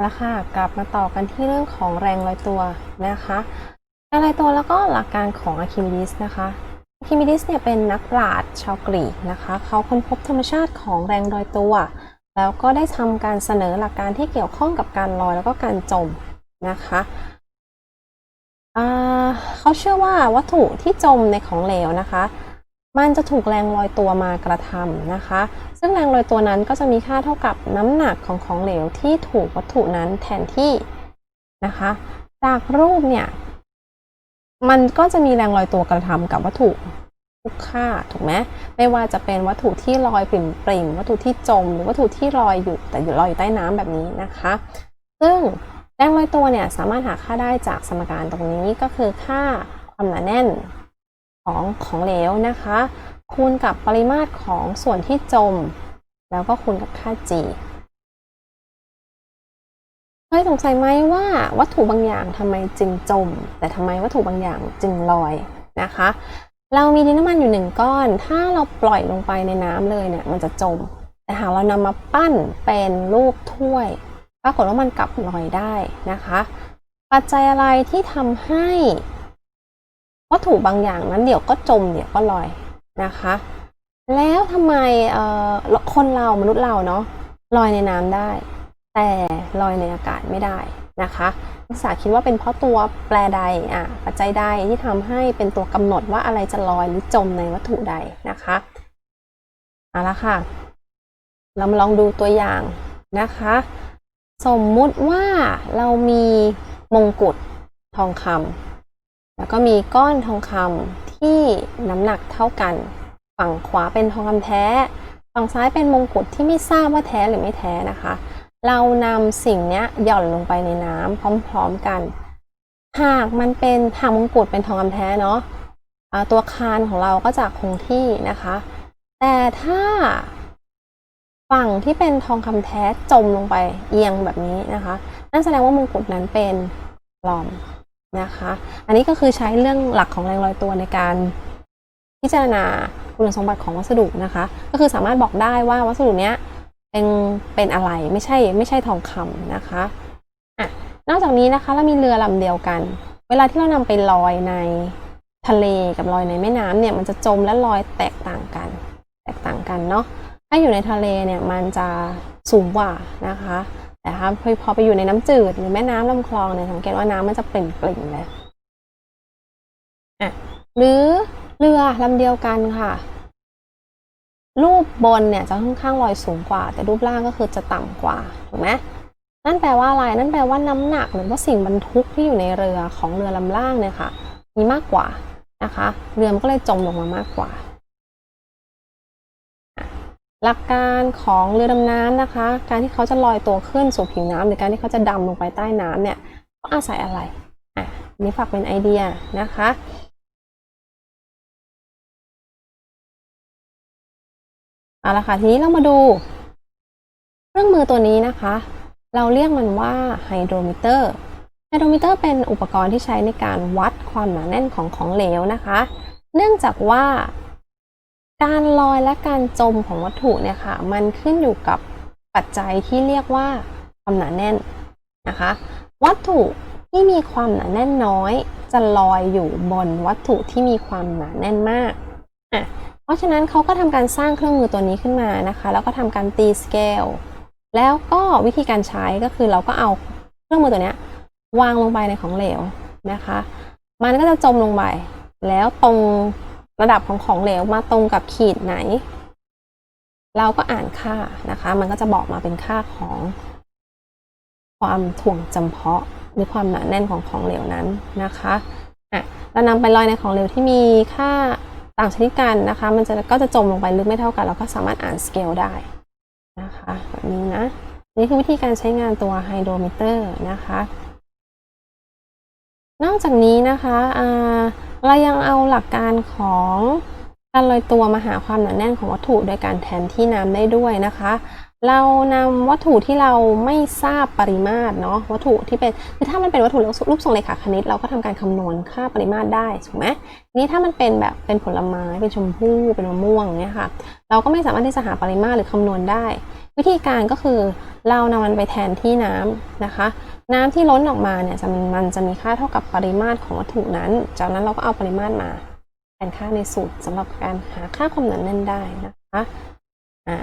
แล้วค่ะกลับมาต่อกันที่เรื่องของแรงลอยตัวนะคะแรงลอยตัวแล้วก็หลักการของอะคิมิดิสนะคะอะคิมิดิสเนี่ยเป็นนักปราชญ์ชาวกรีกนะคะเขาค้นพบธรรมชาติของแรงลอยตัว แล้วก็ได้ทำการเสนอหลักการที่เกี่ยวข้องกับการลอยแล้วก็การจมนะคะเขาเชื่อว่าวัตถุที่จมในของเหลวนะคะ มันจะถูกแรงลอยตัวมากระทำนะคะ ซึ่งแรงลอยตัวนั้นก็จะมีค่าเท่ากับน้ำหนักของของเหลวที่ถูกวัตถุนั้นแทนที่นะคะ จากรูปเนี่ย มันก็จะมีแรงลอยตัวกระทำกับวัตถุทุกค่าถูกไหมไม่ว่าจะเป็นวัตถุที่ลอยปริ่มปริ่มวัตถุที่จม หรือวัตถุที่ลอยอยู่แต่อยู่ลอยอยู่ใต้น้ำแบบนี้นะคะ ซึ่งแรงลอยตัวเนี่ยสามารถหาค่าได้จากสมการตรงนี้ก็คือค่าความหนาแน่น ของของเหลวนะคะ คูณกับปริมาตรของส่วนที่จม แล้วก็คูณกับค่า g เคยสงสัยไหมว่าวัตถุบางอย่างทำไมจึงจม แต่ทำไมวัตถุบางอย่างจึงลอยนะคะ เรามีดินน้ำมันอยู่หนึ่งก้อน ถ้าเราปล่อยลงไปในน้ำเลยเนี่ยมันจะจม แต่หากเรานำมาปั้นเป็นรูปถ้วย ปรากฏว่ามันกลับลอยได้นะคะ ปัจจัยอะไรที่ทำให้ วัตถุบางอย่างนั้นเดี๋ยวก็จมเดี๋ยวก็ลอยนะคะ แล้วทำไมเอ่อคนเรามนุษย์เราเนาะลอยในน้ำได้ แต่ลอยในอากาศไม่ได้นะคะนักศึกษาคิดว่าเป็นเพราะตัวแปรใดอะปัจจัยใดที่ทำให้เป็นตัวกำหนดว่าอะไรจะลอยหรือจมในวัตถุใดนะคะเอาละค่ะ เรามาลองดูตัวอย่างนะคะ สมมุติว่าเรามีมงกุฎทองคำ แล้วก็มีก้อนทองคำที่น้ำหนักเท่ากัน ฝั่งขวาเป็นทองคำแท้ ฝั่งซ้ายเป็นมงกุฎที่ไม่ทราบว่าแท้หรือไม่แท้นะคะ เรานำสิ่งนี้หย่อนลงไปในน้ำพร้อมๆกัน หากมันเป็นหากมงกุฎเป็นทองคำแท้เนาะตัวคานของเราก็จะคงที่นะคะ แต่ถ้าฝั่งที่เป็นทองคำแท้จมลงไปเอียงแบบนี้นะคะ นั่นแสดงว่ามงกุฎนั้นเป็นปลอม นะคะ อันนี้ก็คือใช้เรื่องหลักของแรงลอยตัวในการพิจารณาคุณสมบัติของวัสดุนะคะ ก็คือสามารถบอกได้ว่าวัสดุเนี้ยเป็นเป็นอะไรไม่ใช่ไม่ใช่ทองคำนะคะอะนอกจากนี้นะคะเรามีเรือลำเดียวกัน เวลาที่เรานำไปลอยในทะเลกับลอยในแม่น้ำเนี่ยมันจะจมและลอยแตกต่างกัน แตกต่างกันเนาะถ้าอยู่ในทะเลเนี่ยมันจะสูงกว่านะคะ แต่ถ้าพอไปอยู่ในน้ำจืดหรือแม่น้ำลำคลองเนี่ยสังเกตว่าน้ำมันจะเปล่งๆเลยอะหรือเรือลำเดียวกันค่ะ รูปบนเนี่ยจะค่อนข้างลอยสูงกว่า แต่รูปล่างก็คือจะต่ำกว่าถูกไหมนั่นแปลว่าอะไรนั่นแปลว่าน้ำหนักหรือว่าสิ่งบรรทุกที่อยู่ในเรือของเรือลำล่างเนี่ยค่ะ มีมากกว่านะคะ เรือมันก็เลยจมลงมามากกว่า หลักการของเรือดำน้ำนะคะ การที่เขาจะลอยตัวขึ้นสู่ผิวน้ำหรือการที่เขาจะดำลงไปใต้น้ำเนี่ยก็อาศัยอะไรอะนนี้ฝากเป็นไอเดียนะคะเอาละค่ะทีนี้เรามาดู เครื่องมือตัวนี้นะคะ เราเรียกมันว่าไฮโดรมิเตอร์ไฮโดรมิเตอร์เป็นอุปกรณ์ที่ใช้ในการวัดความหนาแน่นของของเหลวนะคะ เนื่องจากว่า การลอยและการจมของวัตถุเนี่ยค่ะ มันขึ้นอยู่กับปัจจัยที่เรียกว่าความหนาแน่นนะคะ วัตถุที่มีความหนาแน่นน้อย จะลอยอยู่บนวัตถุที่มีความหนาแน่นมากอะเพราะฉะนั้นเขาก็ทำการสร้างเครื่องมือตัวนี้ขึ้นมานะคะ แล้วก็ทำการตีสเกลแล้วก็วิธีการใช้ก็คือเราก็เอาเครื่องมือตัวนี้วางลงไปในของเหลวนะคะ มันก็จะจมลงไปแล้วตรง ระดับของของเหลวมาตรงกับขีดไหน เราก็อ่านค่านะคะ มันก็จะบอกมาเป็นค่าของความถ่วงจำเพาะหรือความหนาแน่นของของเหลวนั้นนะคะอะเรานำไปลอยในของเหลวที่มีค่าต่างชนิดกันนะคะ มันจะก็จะจมลงไปลึกไม่เท่ากัน เราก็สามารถอ่านสเกลได้นะคะแบบนี้นะ นี่คือวิธีการใช้งานตัวไฮโดรมิเตอร์นะคะ นอกจากนี้นะคะอ่า เรายังเอาหลักการของการลอยตัวมาหาความหนาแน่นของวัตถุโดยการแทนที่น้ำได้ด้วยนะคะ เรานำวัตถุที่เราไม่ทราบปริมาตรเนาะวัตถุที่เป็นคือถ้ามันเป็นวัตถุรูปทรงเลขาคณิต เราก็ทำการคำนวณค่าปริมาตรได้ถูกไหมทีนี้ถ้ามันเป็นแบบเป็นผลไม้เป็นชมพู่เป็นมะม่วงเนี่ยค่ะ เราก็ไม่สามารถที่จะหาปริมาตรหรือคำนวณได้ วิธีการก็คือเรานำมันไปแทนที่น้ำนะคะ น้ำที่ล้นออกมาเนี่ยจะมันจะมีค่าเท่ากับปริมาตรของวัตถุนั้น จากนั้นเราก็เอาปริมาตรมาแทนค่าในสูตรสำหรับการหาค่าความหนาแน่นได้นะคะอ่า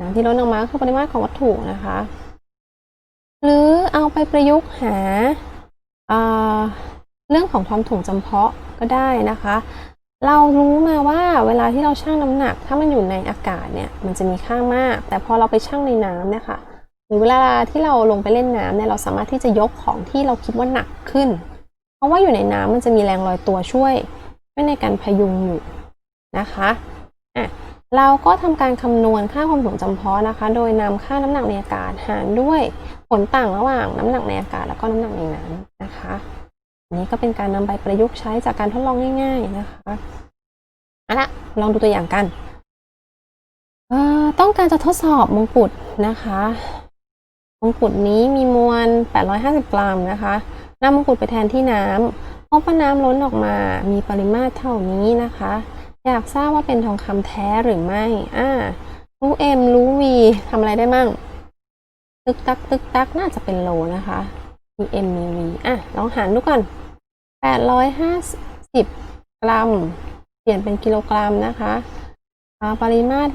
น้ำที่ล้นออกมาคือปริมาตรของวัตถุนะคะ หรือเอาไปประยุกต์หาเรื่องของความถ่วงจำเพาะก็ได้นะคะ เรารู้มาว่าเวลาที่เราชั่งน้ำหนัก ถ้ามันอยู่ในอากาศเนี่ยมันจะมีค่ามาก แต่พอเราไปชั่งในน้ำเนี่ยค่ะหรือเวลาที่เราลงไปเล่นน้ำเนี่ยเราสามารถที่จะยกของที่เราคิดว่าหนักขึ้น เพราะว่าอยู่ในน้ำมันจะมีแรงลอยตัวช่วยช่วยในการพยุงอยู่นะคะอะเราก็ทำการคำนวณค่าความถ่วงจำเพาะนะคะ โดยนำค่าน้ำหนักในอากาศหารด้วยผลต่างระหว่างน้ำหนักในอากาศแล้วก็น้ำหนักในน้ำนะคะ นนี้ก็เป็นการนำไปประยุกต์ใช้จากการทดลองง่าย ๆ นะคะเอาละลองดูตัวอย่างกันเอ่อต้องการจะทดสอบมงกุฎนะคะมงกุฎนี้มีมวล 850 กรัมนะคะนำมงกุฎไปแทนที่น้ำพบว่าน้ำล้นออกมา มีปริมาตรเท่านี้นะคะ อยากทราบว่าเป็นทองคำแท้หรือไม่อ่ารู้ M รู้ V ทำอะไรได้มั่ง ตึกตักตึกตักน่าจะเป็นโลนะคะ มี M มี V อะ ลองหารดูก่อน 850 กรัม เปลี่ยนเป็นกิโลกรัมนะคะปริมาตร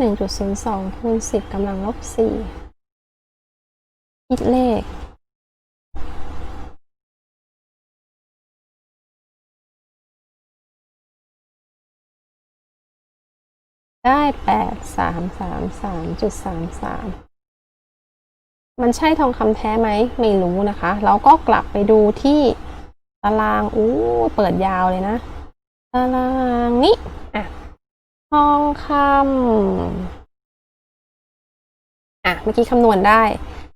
1.02คูณ10กำลังลบ4คิดเลข ได้แปดสา มันใช่ทองคำแท้ไหมไม่รู้นะคะ เราก็กลับไปดูที่ตารางอู้เปิดยาวเลยนะ ตารางนี้อะทองคำอะเมื่อกี้คำนวณได้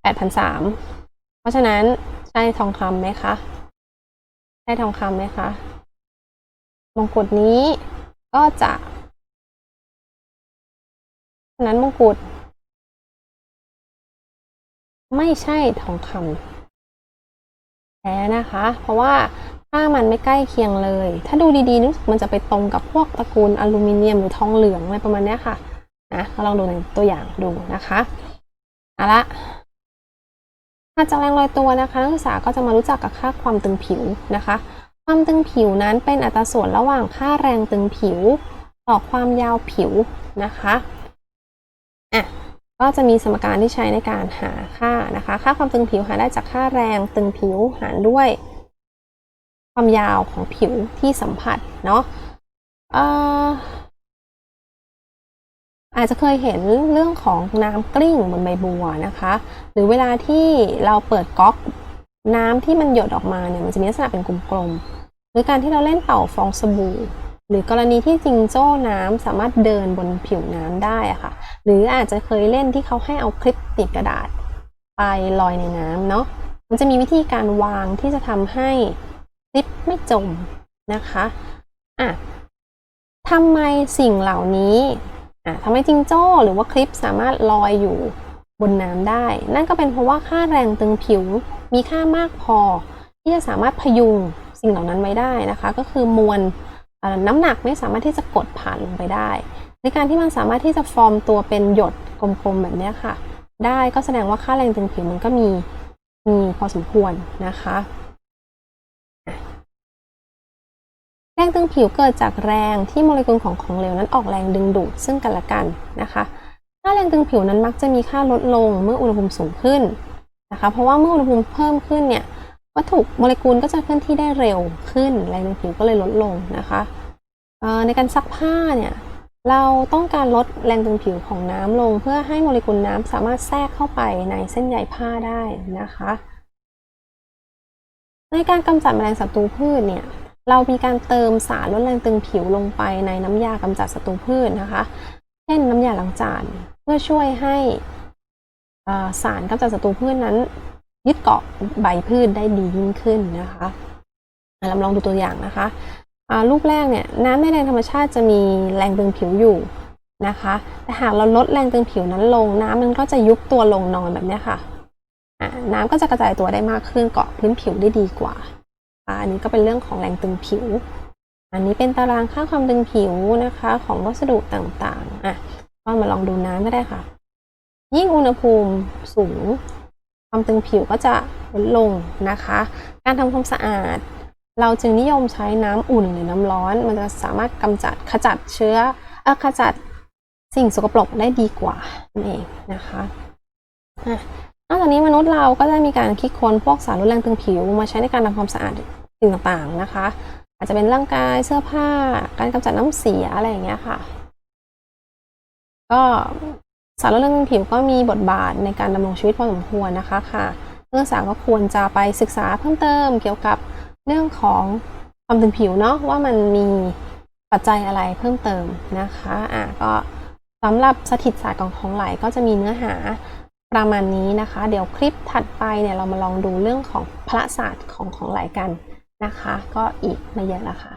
แปดพันสามเพราะฉะนั้นใช่ทองคำไหมคะ ใช่ทองคำไหมคะมงกุฎนี้ก็จะฉะนั้นมงกุฎ ไม่ใช่ทองคำแท้นะคะ เพราะว่าถ้ามันไม่ใกล้เคียงเลย ถ้าดูดีๆนึกมันจะไปตรงกับพวกตระกูลอลูมิเนียมหรือทองเหลืองอะไรประมาณนี้ค่ะนะก็ลองดูในตัวอย่างดูนะคะเอาละถ้าจากแรงลอยตัวนะคะนักศึกษาก็จะมารู้จักกับค่าความตึงผิวนะคะ ความตึงผิวนั้นเป็นอัตราส่วนระหว่างค่าแรงตึงผิว ต่อความยาวผิวนะคะอะ ก็จะมีสมการที่ใช้ในการหาค่านะคะ ค่าความตึงผิวหาได้จากค่าแรงตึงผิวหารด้วย ความยาวของผิวที่สัมผัสเนาะเอ่ออาจจะเคยเห็นเรื่องของน้ำกลิ้งบนใบบัวนะคะ หรือเวลาที่เราเปิดก๊อกน้ำที่มันหยดออกมาเนี่ยมันจะมีลักษณะเป็นกลมๆหรือการที่เราเล่นเป่าฟองสบู่ หรือกรณีที่จิงโจ้น้ำสามารถเดินบนผิวน้ำได้อะค่ะ หรืออาจจะเคยเล่นที่เขาให้เอาคลิปติดกระดาษ ไปลอยในน้ำเนาะมันจะมีวิธีการวางที่จะทำให้คลิปไม่จมนะคะอะทำไมสิ่งเหล่านี้อะทำไมจิงโจ้หรือว่าคลิปสามารถลอยอยู่บนน้ำได้ นั่นก็เป็นเพราะว่าค่าแรงตึงผิวมีค่ามากพอ ที่จะสามารถพยุงสิ่งเหล่านั้นไว้ได้นะคะ ก็คือมวล น้ำหนักไม่สามารถที่จะกดผ่านลงไปได้ ในการที่มันสามารถที่จะฟอร์มตัวเป็นหยดกลมๆแบบนี้ค่ะ ได้ก็แสดงว่าค่าแรงตึงผิวมันก็มีมีพอสมควรนะคะอะแรงตึงผิวเกิดจากแรงที่โมเลกุลของของเหลวนั้นออกแรงดึงดูดซึ่งกันและกันนะคะค่าแรงตึงผิวนั้นมักจะมีค่าลดลงเมื่ออุณหภูมิสูงขึ้นนะคะ เพราะว่าเมื่ออุณหภูมิเพิ่มขึ้นเนี่ย วัตถุโมเลกุลก็จะเคลื่อนที่ได้เร็วขึ้นแรงดึงผิวก็เลยลดลงนะคะในการซักผ้าเนี่ยเราต้องการลดแรงดึงผิวของน้ำลง เพื่อให้โมเลกุลน้ำสามารถแทรกเข้าไปในเส้นใยผ้าได้นะคะ ในการกำจัดแมลงศัตรูพืชเนี่ยเรามีการเติมสารลดแรงตึงผิวลงไปในน้ำยากำจัดศัตรูพืชนะคะ เช่นน้ำยาล้างจานเพื่อช่วยให้สารกำจัดศัตรูพืชนั้น ยึดเกาะใบพืชได้ดียิ่งขึ้นนะคะเราลองดูตัวอย่างนะคะรูปแรกเนี่ยน้ำในแรงธรรมชาติจะมีแรงตึงผิวอยู่นะคะแต่หากเราลดแรงตึงผิวนั้นลง น้ำมันก็จะยุบตัวลงนอนแบบนี้ค่ะน้ำก็จะกระจายตัวได้มากขึ้นเกาะพื้นผิวได้ดีกว่าอ่าอันนี้ก็เป็นเรื่องของแรงตึงผิว อันนี้เป็นตารางค่าความตึงผิวนะคะของวัสดุต่างๆอะก็มาลองดูน้ำก็ได้ค่ะ ยิ่งอุณหภูมิสูง ความตึงผิวก็จะลดลงนะคะ การทำความสะอาด เราจึงนิยมใช้น้ำอุ่นหรือน้ำร้อน มันจะสามารถกำจัดขจัดเชื้ออขจัดสิ่งสกปรกได้ดีกว่านั่นเองนะคะอะนอกจากนี้มนุษย์เราก็ได้มีการคิดค้นพวกสารลดแรงตึงผิวมาใช้ในการทำความสะอาดสิ่งต่างๆนะคะ อาจจะเป็นร่างกายเสื้อผ้า การกำจัดน้ำเสียอะไรอย่างเงี้ยค่ะ ก็ สารลดเรื่องผิวก็มีบทบาทในการดำรงชีวิตพอสมควรนะคะค่ะนักศึกษาก็ควรจะไปศึกษาเพิ่มเติมเกี่ยวกับเรื่องของความตึงผิวเนาะว่ามันมีปัจจัยอะไรเพิ่มเติมนะคะอะก็สำหรับสถิตศาสตร์ของของไหลก็จะมีเนื้อหาประมาณนี้นะคะ เดี๋ยวคลิปถัดไปเนี่ยเรามาลองดูเรื่องของพระศาสตร์ของของไหลกันนะคะ ก็อีกไม่เยอะแล้วค่ะ